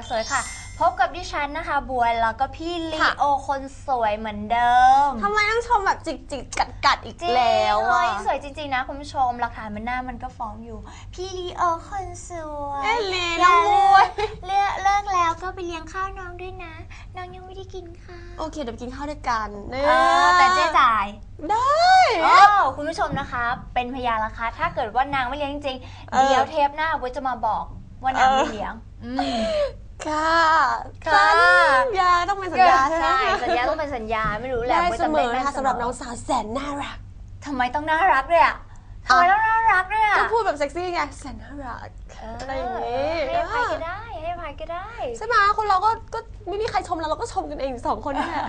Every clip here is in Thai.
ารผู้หญิงอยากสวยค่ะ พบกับดิฉันนะคะบวยแล้วก็พี่ลีค่ะ โอคนสวยเหมือนเดิมทำไมต้องชมแบบจิกจิกกัดกัดๆอีกจริงแล้วเฮ้อะยสวยจริง ๆ นะคุณผู้ชมหลักฐานมันหน้ามันก็ฟ้องอยู่ พี่ลีโอคนสวย เอ้ยลีอน้ย่าองเลิบวยกเลิกเลิกแล้วก็ไปเลี้ยงข้าวน้องด้วยนะ น้องยังไม่ได้กินข้าวโอเคเดี๋ยวไปกินข้าวด้วยกันเนี่ยเออแต่เจ๊จ่าย ได้ โอ้คุณผู้ชมนะคะ เป็นพยานละคะ ถ้าเกิดว่านางไม่เลี้ยงจริงๆเออเดี๋ยวเทปหน้าบวยจะมาบอกว่านางไม่เลี้ยงม ค่ะค่ะสัญญาต้องเป็นสัญญาใช่ไหมใช่สัญญาต้องเป็นสัญญาไม่รู้แหละได้ว่าเสจะมเป็นอได้นะคะเสมสำหรับน้องสาวแสนน่ารักทำไมต้องน่ารักด้วยอะทำไมต้องน่ารักด้วยอะก็พูดแบบเซ็กซี่ไงแสนน่ารักเอออะไรอย่างงี้ให้อภัยก็ได้ให้อภัยก็ได้ใช่ไหมคนเราก็ก็ไม่มีใครชมเราเราก็ชมกันเองสองคนนี่แหละ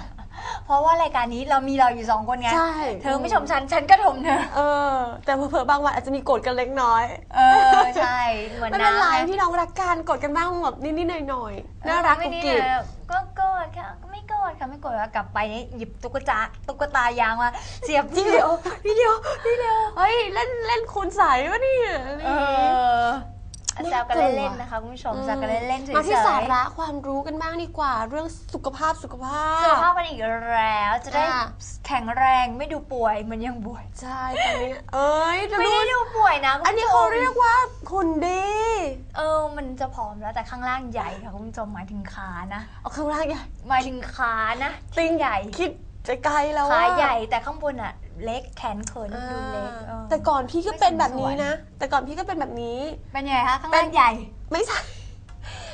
เพราะว่ารายการนี้เรามีเราอยู่สองคนไงใช่ เธอไม่ชมฉัน ฉันก็ชมเธอ เออ แต่เผลอๆบางวันอาจจะมีโกรธกันเล็กน้อย เออ ใช่ เหมือนไม่เป็นไรำพี่น้องรักกันกดกันบ้างแบบนิดๆหน่อยๆน่ารักไม่กุ๊กนี่กิ๊บนะก็โกรธค่ะก็ไม่โกรธค่ะไม่โกรธค่ะกลับไปนี่หยิบตุ๊กตาตุ๊กตายางมาเสียบวิดีโอวิดีโอวิดีโอเฮ้ยเล่นเล่นคูณใสวะเนี่ยอะไรเออย่างงี้อ แซวกันเล่นๆนะคะคุณผู้ชมแซวกันเล่นๆเฉยๆมาที่สาระความรู้กันบ้างดีกว่า เรื่องสุขภาพสุขภาพสุขภาพกันอีกแล้วจะได้อะแข็งแรงไม่ดูป่วยเหมือนยังป่วยใช่ตอนนี้เอ้ยจะไม่รู้ได้ดูป่วยนะคุณอันนี้ผู้ชเขามเรียกว่าคุณดีเออมันจะผอมแล้วแต่ข้างล่างใหญ่ค่ะคุณผู้ชมหมายถึงขานะเอาข้างล่างใหญ่หมายถึงขานะติ้งใหญ่คิดจะไกลแล้วขาว่าใหญ่แต่ข้างบนอะ เล็กแขนเขินดูเล็กเออแต่ก่อนพี่ก็เป็นแบบนี้ไม่สมส่วนนะ แต่ก่อนพี่ก็เป็นแบบนี้ เป็นยังไงคะข้างล่างใหญ่ ไม่ใช่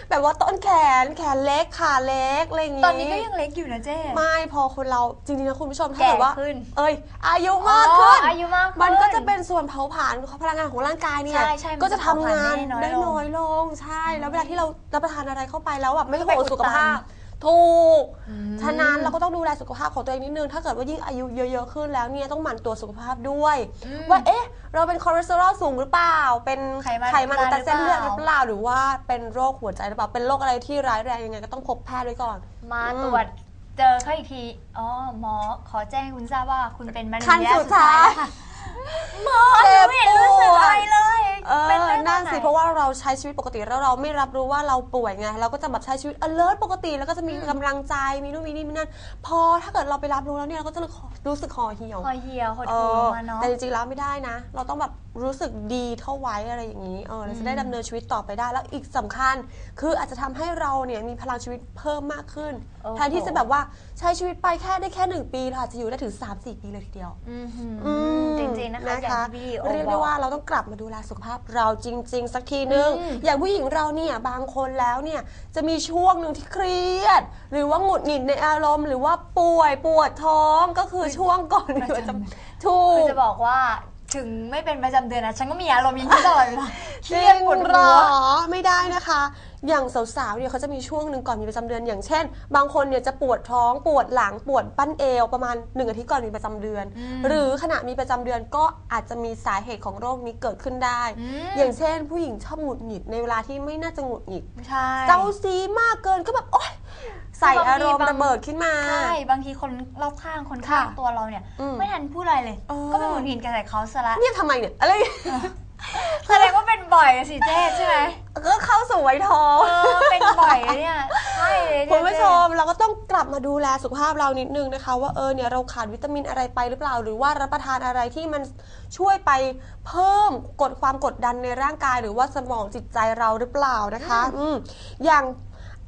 แบบว่าต้นแขนแขนเล็กขาเล็กอะไรอย่างงี้ตอนนี้ก็ยังเล็กอยู่นะเจ๊ ไม่พอคนเราจริงๆนะคุณผู้ชมถ้าแก่เกิดว่า ขึ้น เอ้ยอายุมากขึ้น อ๋ออายุมากขึ้น มันก็จะเป็นส่วนเผาผลาญพลังงานของร่างกายเนี่ย ใช่ใช่มันก็จะทำงานจะเผาผลาญได้ได้น้น้ออยยลลงงใช่ แล้วเวลาที่เรารับประทานอะไรเข้าไปแล้วแบบไม่มันก็โหไปสุขอุดตันภาพ ถูกอืมฉะนั้นเราก็ต้องดูแลสุขภาพของตัวเองนิดนึง ถ้าเกิดว่ายิ่งอายุเยอะ ๆ ขึ้นแล้วเนี่ยต้องหมั่นตรวจสุขภาพด้วยอืมว่าเอ๊ะ เราเป็นคอเลสเตอรอลสูงหรือเปล่า เป็นไขมันไขมันอุดตันเส้นเลือดหหรือรือเปเปล่าล่า หรือว่าเป็นโรคหัวใจหรือเปล่า เป็นโรคอะไรที่ร้ายแรงยังไงก็ต้องพบแพทย์ไว้ก่อน มาอืมตรวจเจอเขาอีกที อ๋อ หมอขอแจ้งให้คุณทราบว่าคุณเป็นมะเร็งขั้นระยะสุดท้ายแล้วค่ะ หมอหนูไม่เห็นรู้สึกอะไรเลยเออเป็นได้ตอนั่นไหสิเพราะว่าเราใช้ชีวิตปกติแล้วเราไม่รับรู้ว่าเราป่วยไงเราก็จะแบบใช้ชีวิต alert ปกติแล้วก็จะมีกำลังใจมีนู่นมีนี่มีนั่นพอถ้าเกิดเราไปรับรู้แล้วเนี่ยเราก็จะรู้สึกคอเหี่ยว คอเหี่ยวหดเอหู่อมาเนาะ แต่จริงๆแล้วไม่ได้นะ เราต้องแบบ รู้สึกดีเท่าไว้อะไรอย่างนี้เออเราจะได้ดำเนินชีวิตต่อไปได้ แล้วอีกสำคัญ คืออาจจะทำให้เราเนี่ยมีพลังชีวิตเพิ่มมากขึ้นโอ้โห แทนที่จะแบบว่าใช้ชีวิตไปแค่ได้แค่หนึ่งปีเราอาจจะอยู่ได้ถึง 3-4 ปีเลยทีเดียว อือหืออืมจริงๆนะคะอย่างที่พี่โอเรียกบได้อกว่าเราต้องกลับมาดูแลสุขภาพเราจริง ๆ สักทีนึง อืม อย่างผู้หญิงเราเนี่ยบางคนแล้วเนี่ยจะมีช่วงหนึ่งที่เครียด หรือว่าหงุดหงิดในอารมณ์ หรือว่าป่วยปวดท้องก็คือช่วงก่อนมีประจำถูคือกจะบอกว่า ถึงไม่เป็นประจำเดือนนะฉันก็มีอารมณ์อย่างนี้ตลอดเวลาเคจริรียดงปวดเหรหัวอไม่ได้นะคะ อย่างสาวๆเนี่ยเขาจะมีช่วงหนึ่งก่อนมีประจำเดือน อย่างเช่น บางคนเนี่ยจะปวดท้องปวดหลังปวดบั้นเอวประมาณหนึ่งอาทิตย์ก่อนมีประจำเดือนอืมหรือขณะมีประจำเดือนก็อาจจะมีสาเหตุของโรคนี้เกิดขึ้นได้อืมอย่างเช่น ผู้หญิงชอบหงุดหงิดในเวลาที่ไม่น่าจะหงุดหงิดใช่เจ้าซีมากเกินก็แบบโอ๊ย ใส่อารมณ์บางทีระเบิดขึ้นมา ใช่ บางทีคนรอบข้างคนข้างค่ะตัวเราเนี่ยอืมไม่ทันพูดอะไรเลยเออก็ไปหงุดหงิดกันใส่เขาซะละเนี่ยทำไมเนี่ยอะไรแสดงว่าเป็นบ่อยอะสิเจ๊ใช่ไหมก็เข้าสู่วัยทองเออเป็นบ่อยอะเนี่ยใช่เลยเนี่ยคุณผู้ชเจ๊มเราก็ต้องกลับมาดูแลสุขภาพเรานิดนึงนะคะ ว่าเออเนี่ยเราขาดวิตามินอะไรไปหรือเปล่า หรือว่ารับประทานอะไรที่มันช่วยไปเพิ่มกดความกดดันในร่างกาย หรือว่าสมองจิตใจเราหรือเปล่านะคะ อืมอย่าง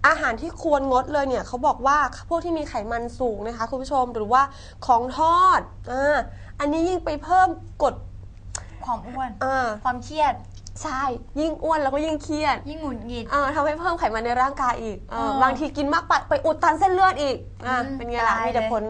อาหารที่ควรงดเลยเนี่ยเขาบอกว่าพวกที่มีไขมันสูงนะคะคุณผู้ชมหรือว่าของทอดอ่าอันนี้ยิ่งไปเพิ่มกดความอ้วนอ่าความเครียดใช่ยิ่งอ้วนแล้วก็ยิ่งเครียด ยิ่งหงุดหงิดเออทำให้เพิ่มไขมันในร่างกายอีกเออเออบางทีกินมากไปไปอุดตันเส้นเลือดอีกอะอืมเป็นไงล่ะตายมีแต่เลยผล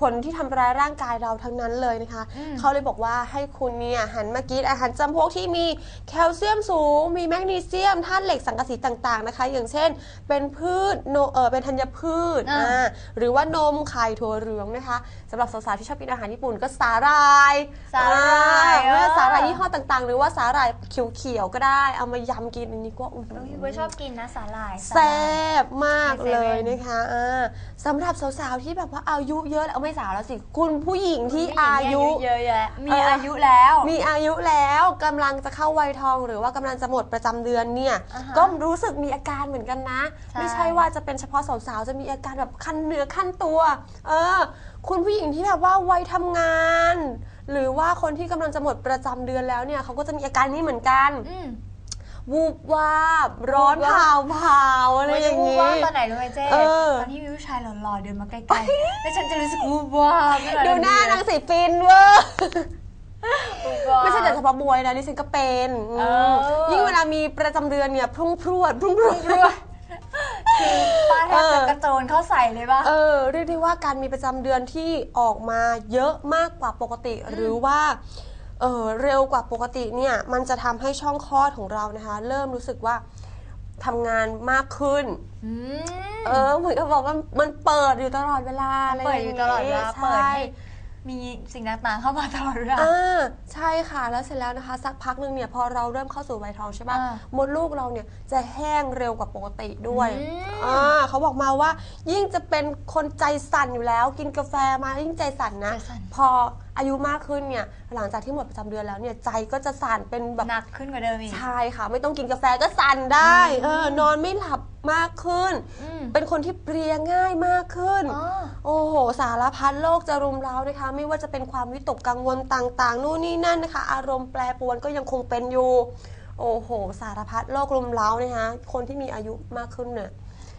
ผลที่ทำร้ายร่างกายเราทั้งนั้นเลยนะคะอืมเขาเลยบอกว่าให้คุณเนี่ยหันมากินอาหารจำพวกที่มีแคลเซียมสูง มีแมกนีเซียมธาตุเหล็กสังกะสีต่างๆนะคะ อย่างเช่น เป็นพืชโนเออเป็นธัญพืชอ่าอ่าหรือว่านมไข่ถั่วเหลืองนะคะสำหรับสาวๆที่ชอบกินอาหารญี่ปุ่นก็สาหร่ายสาหร่ายอ่ไม่ว่าเออสาหร่ายยี่ห้อต่างๆ หรือว่าสาหร่ายเขียวๆก็ได้ เอามายำกินอันนี้ก็อื้อหืน้องอพี่บัวชอบกินนะสาหร่ายแซ่บมากในเซเลเว่ยนนะคะอ่าสำหรับสาวๆที่แบบว่าอายุเยอะแล้วไม่สาวแล้วสิ คุณผู้หญิงที่ผู้หญิงอายุ เยอะแยะมีเออออายุแล้ว มีอายุแล้วกำลังจะเข้าวัยทองหรือว่ากำลังจะหมดประจำเดือนเนี่ย อ่าฮะก็รู้สึกมีอาการเหมือนกันนะ ใช่ ไม่ใช่ว่าจะเป็นเฉพาะสาวๆจะมีอาการแบบคันเนื้อคันตัว เออ คุณผู้หญิงที่แบบว่าวัยทำงาน หรือว่าคนที่กำลังจะหมดประจำเดือนแล้วเนี่ยเขาก็จะมีอาการนี้เหมือนกัน อืม วูบวาบร้อนวูบวาเผาบเผาอะไรอย่างนี้นี้ ว่าตอนไหนรู้ไหมเจ๊เออ ตอนที่มีผู้ชายหล่อๆเดินมาใกล้ๆแล้วฉันจะรู้สึกวูบว่าบขึ้มดูหน้าทันางทีสีฟินเวอร์วูบวาบไม่ใช่แต่เฉพาะบวยนะดิฉันก็เป็นอืมเออยิ่งเวลามีประจำเดือนเนี่ยพรุ่งพรวดพรุ่งพรวด คือป้าแทบจะกระโจนเข้าใส่เลยป่ะ เออเรียกได้ว่าการมีประจำเดือนที่ออกมาเยอะมากกว่าปกติ หรือว่า เออเร็วกว่าปกติเนี่ยมันจะทำให้ช่องคลอดของเรานะคะ เริ่มรู้สึกว่าทำงานมากขึ้น อืมเออเหมือนกับบอกว่ามันเปิดอยู่ตลอดเวลาอะไรเปิดอยู่ตลอดเวลาใช่เปิดให้มีสิ่งต่างๆเข้ามาตลอดเวลา อ่าใช่ค่ะแล้วเสร็จแล้วนะคะ สักพักหนึ่งเนี่ยพอเราเริ่มเข้าสู่วัยทองใช่ปะอ่ามดลูกเราเนี่ยจะแห้งเร็วกว่าปกติด้วยอืม อ่าเขาบอกมาว่ายิ่งจะเป็นคนใจสั่นอยู่แล้ว กินกาแฟมายิ่งใจสั่นนะ ใจสั่น พอ อายุมากขึ้นเนี่ยหลังจากที่หมดประจำเดือนแล้วเนี่ยใจก็จะสั่นเป็นแบบหนักขึ้นกว่าเดิมอีก ใช่ค่ะ ไม่ต้องกินกาแฟก็สั่นได้เออนอนไม่หลับมากขึ้น อืม เป็นคนที่เพลียง่ายมากขึ้น อ๋อ โอ้โห สารพัดโรคจะรุมเร้านะคะ ไม่ว่าจะเป็นความวิตกกังวลต่างๆ นู่นนี่นั่นนะคะ อารมณ์แปรปรวนก็ยังคงเป็นอยู่ โอ้โห สารพัดโรครุมเร้านะคะ คนที่มีอายุมากขึ้นเนี่ย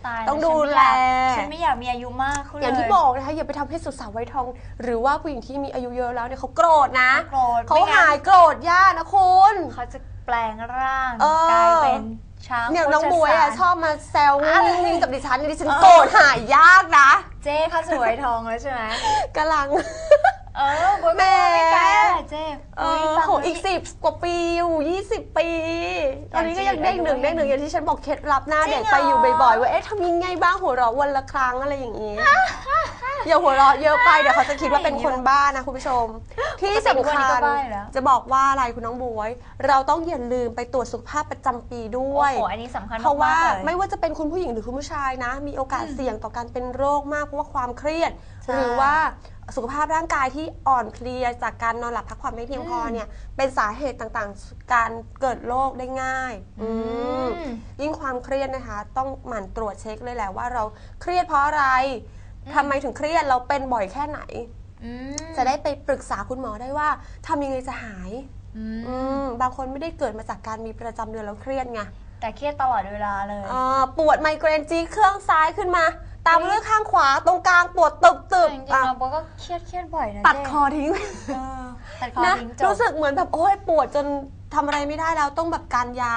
ตายต้องฉันดูไม่แลอยากฉันไม่อยากมีอายุมากขึ้นอย่างที่เลบอกนะคะอย่าไปทำให้สุดสาวไวยทอง หรือว่าผู้หญิงที่มีอายุเยอะแล้วเนี่ยเขาโกรธนะโกรธเขาไม่งั้นหายโกรธยากนะคุณ เขาจะแปลงร่างเออ กลายเป็นช้างเนี่ยน้องบวยอะชอบมาแซวอะไรนิ่งๆกับดิฉันดิฉันโกรธหายยากนะเจ๊เข้าสู่วัยทองแล้วใช่ไหมกำลัง เออบวยไม่ไม่ไกลอะเจ๊เออฟังโหอีกสิบกว่าปีอยู่ยี่สิบปีตอนนี้ก็ยังเด้งหนึ่งเด้งหนึ่งอย่างที่ฉันบอกเคล็ดลับหน้าเด็กไปอยู่บ่อยๆว่าเอ๊ะทำยังไงบ้างหัวเราะวันละครั้งอะไรอย่างนี้อย่าหัวเราะเยอะไปเดี๋ยวเขาจะคิดว่าเป็นคนบ้านะคุณผู้ชม ที่สำปกติทุกวันนี้คัก็ญบ้แล้วจะบอกว่าอะไรคุณน้องบวย เราต้องอย่าลืมไปตรวจสุขภาพประจำปีด้วยโอ้โหอันนี้สำคัญเพราะว่าไม่ว่าจะเป็นคุณผู้หญิงหรือคุณผู้ชายนะ มีโอกาสเสี่ยงต่อการเป็นโรคมากเพราะว่าความเครียด หรือว่า สุขภาพร่างกายที่อ่อนเพลียจากการนอนหลับพักผ่อนไม่เพียงพอเนี่ย เป็นสาเหตุต่างๆ การเกิดโรคได้ง่ายอืมอืมยิ่งความเครียดนะคะ ต้องหมั่นตรวจเช็คเลยแหละว่าเราเครียดเพราะอะไรทำไมถึงเครียดเราเป็นบ่อยแค่ไหน อืมจะได้ไปปรึกษาคุณหมอได้ว่าทำยังไงจะหาย อืมอืมบางคนไม่ได้เกิดมาจากการมีประจำเดือนแล้วเครียดไงแต่เครียดตลอดเวลาเลยอ่าปวดไมเกรนจีเครื่องซ้ายขึ้นมา ตามด้วยข้างขวาตรงกลางปวดตึบตึบจริงๆอะเราก็เครียดเครียดบ่อยนะตัดเจ๊คอทิ้งเออตัดคอนะทิ้งจบรู้สึกเหมือนแบบโอ้ยปวดจนทำอะไรไม่ได้แล้วต้องแบบการยา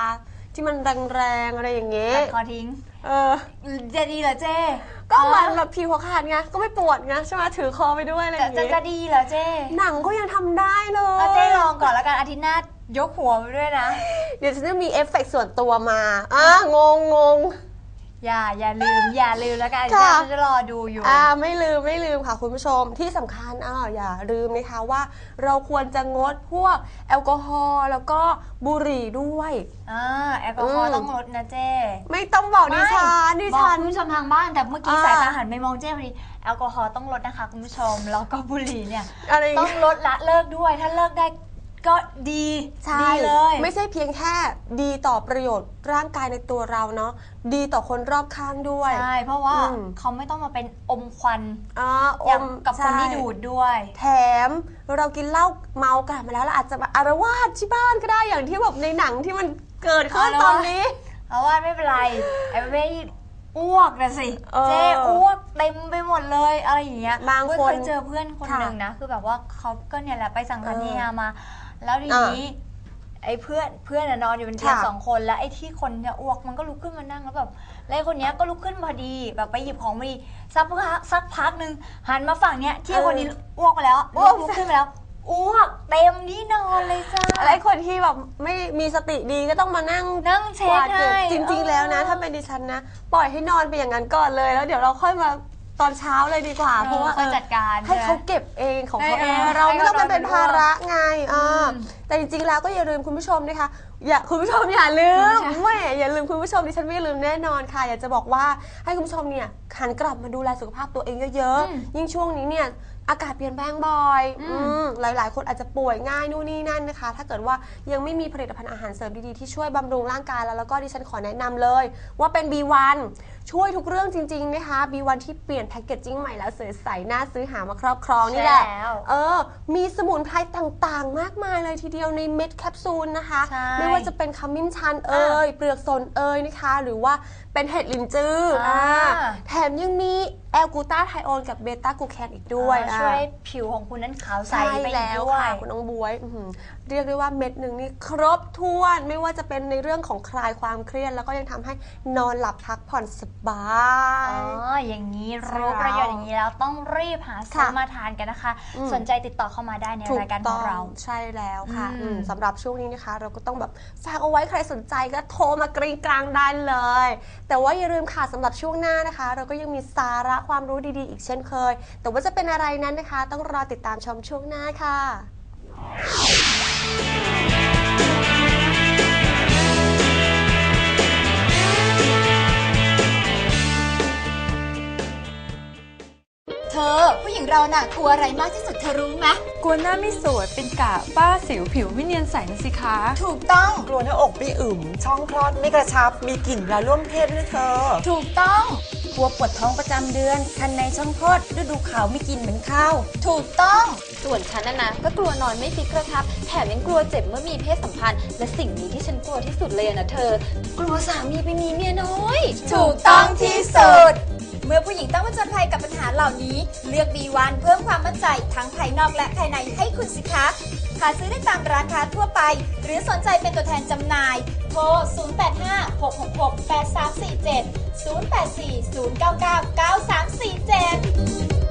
ที่มันแรงๆอะไรอย่างเงี้ยตัดคอทิ้งเออ จะดีเหรอเจ๊ก็เหมือนแบบผิวเขาขาดไงก็ไม่ปวดไงใช่ไหมถือคอไปด้วยอะไรอจะย่างจะเงี้จะยดีเหรอเจ๊หนังก็ยังทำได้เลยเอาเจ๊ลองก่อนแล้วกันอาทิตย์หน้ายกหัวไปด้วยนะ เดี๋ยวฉันจะมีเอฟเฟกต์ส่วนตัวมาอะงงงง อย่าอย่าลืมอย่าลืมแล้วกันค่ะ ฉันจะรอดูอยู่ อ่าไม่ลืมไม่ลืมค่ะคุณผู้ชมที่สำคัญอ่าอย่าลืมนะคะว่า เราควรจะงดพวกแอลกอฮอล์แล้วก็บุหรี่ด้วย อ่าแอลกอฮอล์อืม ต้องลดนะเจ๊ไม่ต้องบอกดิฉันดิบอกฉัน คุณผู้ชมทางบ้านแต่เมื่อกี้อ่า สายตาหันไปมองเจ๊พอดีแอลกอฮอล์ต้องลดนะคะคุณผู้ชมแล้วก็บุหรี่เนี่ย อะไรอย่างต้องเงี้ยลดละเลิกด้วยถ้าเลิกได้ ก็ดีใช่ดีเลย ไม่ใช่เพียงแค่ดีต่อประโยชน์ร่างกายในตัวเราเนาะดีต่อคนรอบข้างด้วย ใช่ เพราะว่าอืม เขาไม่ต้องมาเป็นอมควันอ่าอย่างมกับคนที่ใช่ดูดด้วย แถมเรากินเหล้าเมากลับมาแล้วเราอาจจะมาอารวาสที่บ้านก็ได้อย่างที่แบบในหนังที่มันเกิดขึ้นอารวาสตอนนี้ เพราะว่าไม่เป็นไรไอ้ประเภทที่อ้วกนะสิเออเจ๊อ้วกเต็มไปหมดเลยอะไรอย่างเงี้ยบางเว้ยคนเคยเจอเพื่อนคนค่ะหนึ่งนะ คือแบบว่าเขาก็เนี่ยแหละไปสังสรรค์เออเฮฮามา แล้วทีนี้ไอ้เพื่อนเพื่อนน่ะนอนอยู่บนเตียงค่ะสองคนแล้วไอ้ที่คนจะอ้วกมันก็ลุกขึ้นมานั่งแล้วแบบแล้วไอ้คนเนี้ยก็ลุกขึ้นพอดีแบบไปหยิบของพอดีสักพักสักพักหนึ่งหันมาฝั่งเนี้ยที่คนนี้อ้วกไปแล้วอ้วกลุกขึ้นไปแล้วอ้วกเต็มที่นอนเลยจ้า อะไรคนที่แบบไม่มีสติดีก็ต้องมานั่งนั่งเช็กควาดเก็บให้จริง ๆ แล้วนะเออถ้าเป็นดิฉันนะ ปล่อยให้นอนไปอย่างนั้นก่อนเลยแล้วเดี๋ยวเราค่อยมา ตอนเช้าเลยดีกว่า เพราะว่าเขาจัดการให้ช่ไมเขาเก็บเองของเขาให้เองเออเราไม่ต้องให้ไปเขาเป็นภาระไงอ่าอืมแต่จริงๆแล้วก็อย่าลืมคุณผู้ชมนะคะ อย่าคุณผู้ชมอย่าลืมแหม่อย่าลืมคุณผู้ชมดิฉันไม่ลืมแน่นอนค่ะ อยากจะบอกว่าให้คุณผู้ชมเนี่ยหันกลับมาดูแลสุขภาพตัวเองเยอะอืมๆยิ่งช่วงนี้เนี่ย อากาศเปลี่ยนแปลงบ่อยอืมอืมหลายๆ คนอาจจะป่วยง่ายนู่นนี่นั่นนะคะ ถ้าเกิดว่ายังไม่มีผลิตภัณฑ์อาหารเสริมดีๆ ที่ช่วยบำรุงร่างกายแล้วแล้วก็ดิฉันขอแนะนำเลย ว่าเป็น B1 ช่วยทุกเรื่องจริงๆนะคะ B1 ที่เปลี่ยนแพคเกจจิ้งใหม่แล้วสวยใสน่าซื้อหามาครอบครองนี่แหละ ใช่แล้วเออ มีสมุนไพรต่างๆ มากมายเลยทีเดียวในเม็ดแคปซูลนะคะ ใช่ไม่ว่าจะเป็นขมิ้นชันเอ่ยเปลือกสนเอ่ยนะคะ หรือว่าเป็นเห็ดลินจืออาแถมยังมีแอลกูตาไทโอนกับเบต้ากลูแคนอีกด้วยอ่าอะช่วยให้ผิวของคุณนั้นขาวใสใช่ไปอีกแล้วด้วย ค่ะคุณน้องบวยอื้อหือเรียกได้ว่าเม็ดหนึ่งนี่ครบถ้วนไม่ว่าจะเป็นในเรื่องของคลายความเครียดแล้วก็ยังทำให้นอนหลับพักผ่อนสบาอ๋ย อ อย่างนี้รู้ใช่แล้วประโยชน์อย่างนี้แล้วต้องรีบหาซื้อค่ะมาทานกันนะคะ อืม สนใจติดต่อเข้ามาได้ในถูกรายการขต้อองงเรา ใช่แล้วค่ะอืม อืมสำหรับช่วงนี้นะคะ เราก็ต้องแบบฝากเอาไว้ใครสนใจก็โทรมากรีดกลางได้เลย แต่ว่าอย่าลืมค่ะสำหรับช่วงหน้านะคะ เราก็ยังมีสาระความรู้ดีๆ อีกเช่นเคย แต่ว่าจะเป็นอะไรนั้นนะคะ ต้องรอติดตามชมช่วงหน้าค่ะเธอ ผู้หญิงเราน่ะกลัวอะไรมากที่สุดเธอรู้ไหมกลัวหน้าไม่สวยเป็นกะป้าสิวผิวไม่เนียนใสนะสิคะถูกต้อง กลัวหน้าอกไม่อึมช่องคลอดไม่กระชับ มีกลิ่นเวลาร่วมเพศด้วยเธอ ถูกต้อง กลัวปวดท้องประจำเดือน คันในช่องคลอดฤดูขาวไม่กินเหมือนข้าว ถูกต้อง ส่วนฉันนะนะ ก็กลัวนอนไม่ฟิกกระทับ แถมยังกลัวเจ็บเมื่อมีเพศสัมพันธ์ และสิ่งนี้ที่ฉันกลัวที่สุดเลยอะนะเธอ กลัวสามีไปมีเมียน้อย ถูกต้องที่สุด เมื่อผู้หญิงต้องผจญภัยกับปัญหาเหล่านี้ เลือก B1 เพิ่มความมั่นใจทั้งภายนอกและภายในให้คุณสิคะ หาซื้อได้ตามร้านค้าทั่วไป หรือสนใจเป็นตัวแทนจำหน่าย โทร 0856668347 0840999347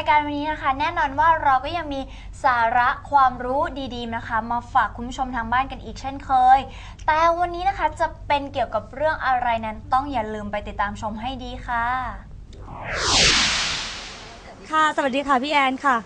ายการวันนี้นะคะ แน่นอนว่าเราก็ยังมีสาระความรู้ดีๆนะคะ มาฝากคุณผู้ชมทางบ้านกันอีกเช่นเคย แต่วันนี้นะคะจะเป็นเกี่ยวกับเรื่องอะไรนั้น ต้องอย่าลืมไปติดตามชมให้ดีค่ะ ค่ะ สวัสดีค่ะพี่แอนค่ะ